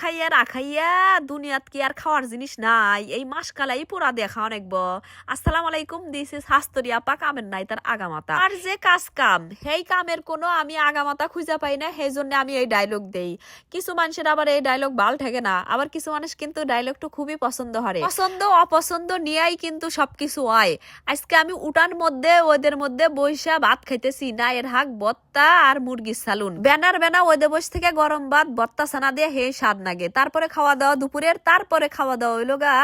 খাইয়া রাখাইয়া দুনিয়াত কি আর খাওয়ার জিনিস নাই? এই মাসকালাই পুরা দেখা অনেকব আসসালাম আলাইকুম দিস ইজ হাস্তরি আপা, কামের নাই তার আগামাতা। আর যে কাজ কাম, সেই কামের কোনো আমি আগামাতা খুঁজে পাই না, সেই জন্য আমি এই ডায়লগ দেই। কিছু মানুষের আবার এই ডায়লগ ভালো থাকে না, আবার কিছু মানুষ কিন্তু ডায়লগটা খুবই পছন্দ করে পছন্দ, অপছন্দ নিয়েই কিন্তু সবকিছু হয়। আজকে আমি উঠান মধ্যে, ওদের মধ্যে বৈশা ভাত খাইতেছি, না এর হাক বত্তা আর মুরগির সালুন। ব্যানার ব্যানা ওদের বসে থেকে গরম ভাত বত্তা সানা দিয়ে হে স্বাদ নাগে। তারপরে খাওয়া দাওয়া দুপুরের, তারপরে খাওয়া দাওয়া হইল গা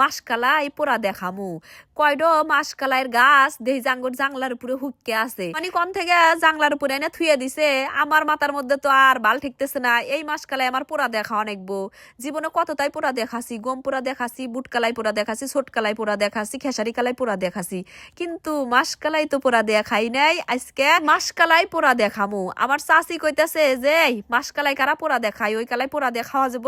মাসকালা এই পোড়া দেখামু। কয়ড মাসকালাইয়ের গাছ, দেহি জাঙ্গর জাংলার উপরে হুককে আছে। মানে কোন থেকে জাংলার উপরে এনে থুয়ে দিছে। আমার মাথার মধ্যে তো আর বাল ঠিকতেছে না। এই মাসকালাই আমার পোড়া দেখা অনেকবো জীবনে কতটাই পোড়া দেখাছি? গম পোড়া দেখাছি, বুটকালাই পোড়া দেখাছি, ছোটকালাই পোড়া দেখাছি খেসারি কালাই পোড়া দেখাছি। কিন্তু মাসকালাই তো পোড়া দেখাই নাই। আজকে মাসকালাই পোড়া দেখামু। আমার চাচি কইতাছে যে, এই মাসকালাই কারা পোড়া দেখাই ওই কালাই পোড়া দেখাওয়া যাব।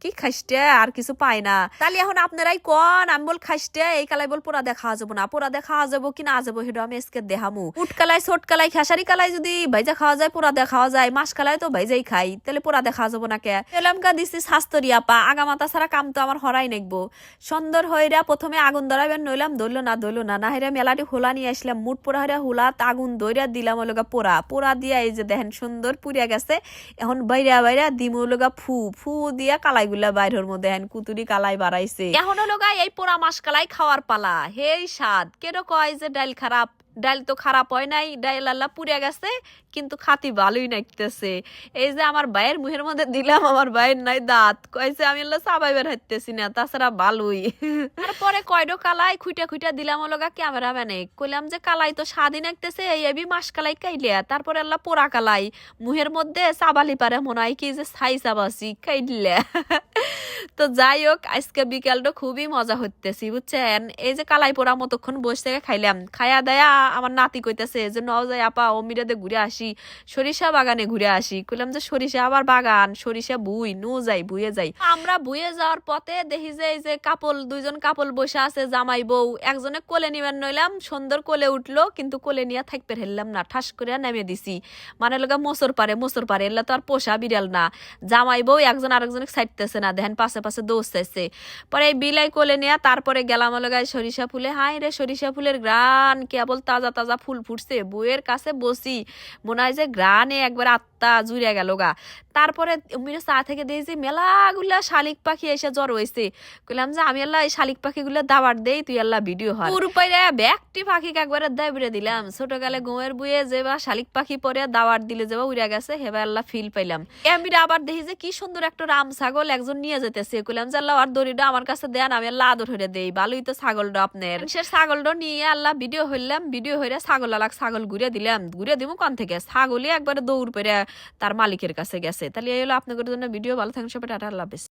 কি খাইস্টে আর কিছু পায় না। তাহলে এখন আপনারাই কন, আমি বল খাইস্টে এই কালাই বল পোড়া দেখা যাব না। পোড়া দেখা যাব কি না যাব, সেটা আমি আজকে দেখামু। উটকালাই ছোটকালাই খেসারি কালাই যদি ভাইজা খাওয়া যায়, পোড়া দেখাওয়া যায় মাসকালাই তো ভাইজাই খাই, তাহলে পোড়া দেখা যাব না কে? এলামকা দিছি শাস্তরিয়া পা আগামাতা ছাড়া কাম তো আমার হরাই নেকবো। সুন্দর হইরা প্রথমে আগুন ধরাবেন নইলাম দইলো না দইলো না না হেরা মেলাটি হোলা নিয়ে আসলাম, মুট পোড়া হইরা হোলাত আগুন দইরা দিলাম ওলগা পোড়া। পোড়া দিয়া এই যে দেখেন সুন্দর পুড়িয়া গেছে। এখন বাইরা বাইরা দিমুলগা ফু ফু দিয়া কালাই গুলা বাইরের মধ্যে হেন কুতুরি কালাই বাড়াইছে। এখন লগা এই পোড়া মাস কালাই খাওয়ার পালা। হেই স্বাদ। কেন কয় যে ডাইল খারাপ? ডাইল তো খারাপ হয় নাই ডাইল আল্লাহ পুড়িয়া গেছে, কিন্তু খাতি ভালোই নাকতেছে এই যে আমার ভাইয়ের মুহের মধ্যে দিলাম, আমার ভাইয়ের নাই দাঁত। কয়েছে আমি আল্লাহ চাবাই বের হাইতেছি না, তাছাড়া ভালোই। তারপরে কয়ডো কালাই খুঁটা খুইটা দিলাম লগা ক্যামেরা ম্যানে কইলাম যে, কালাই তো স্বাদই নাকতেছে এই এবি মাস কালাই কাইলিয়া তারপরে আল্লাহ পোড়া কালাই, মুহের মধ্যে চাবালি পারে মনে হয় কি যে ছাই চাবাসি কাইলে। তো যাই হোক, আজকে বিকালটা খুবই মজা হইতেছি, বুঝছেন? এই যে কালাই পোড়া মতক্ষণ বসে থেকে খাইলাম। খায়া দায়া আমার নাতি কইতেছে যে ন যাই আপা, অমিরাতে ঘুরে আসি, সরিষা বাগানে ঘুরে আসি। কইলাম যে, সরিষা আবার বাগান, সরিষা বুই, নু যাই, বুয়ে যাই। আমরা বুয়ে যাওয়ার পথে দেখি যে, এই যে কাপল, দুইজন কাপল বসে আছে, জামাই বউ, একজনে কোলে নিবেন নইলাম, সুন্দর কোলে উঠল, কিন্তু কোলে নিয়ে থাকতে হেললাম না, ঠাস করে নেমে দিছি। মানে লগা মোসর পারে মোসর পারে, এলা তো আর পোষা বিড়াল না। জামাই বউ একজন আরেকজনে সাইডতেছে না, দেখেন পাশে পাশে দৌড়তেছে পরে এই বিলাই কোলে নিয়ে তারপরে গেলাম লগায় সরিষা ফুলে। হাই রে, সরিষা ফুলের গ্রান কেবল তাজা তাজা ফুল ফুটছে বইয়ের কাছে বসি। মনে হয় যে গ্রানে একবার আত্মা জুড়ে গেল গা। তারপরে মেরে চা থেকে দিয়েছি মেলাগুলা শালিক পাখি এসে জ্বর হয়েছে কইলাম যে, আমি আল্লাহ এই শালিক পাখিগুলো দাবার দেই, তুই আল্লাহ ভিডিও হয় উরুপাইরে ব্যাগটি পাখিকে একবারে দায় বেড়ে দিলাম। ছোটকালে গোয়ের বুয়ে যে বা শালিক পাখি পরে দাওয়ার দিলে যে বা উড়ে গেছে হেবা আল্লাহ ফিল পাইলাম। আমি আবার দেখি যে, কি সুন্দর একটা রাম ছাগল একজন নিয়ে যেতেছে কইলাম যে, আল্লাহ আর দড়িটা আমার কাছে দেন, আমি আল্লাহ আদর হইরে দেই। ভালোই তো ছাগলটা আপনার। সে ছাগলটা নিয়ে আল্লাহ ভিডিও হইলাম। ভিডিও হইরে ছাগল আলাক ছাগল ঘুরে দিলাম। ঘুরে দিব কোন থেকে? ছাগলই একবারে দৌড় পেরে তার মালিকের কাছে গেছে তাহলে এই হলো আপনাদের জন্য ভিডিও ভালো থাকেন সবাই, টাটা, আল্লাহ।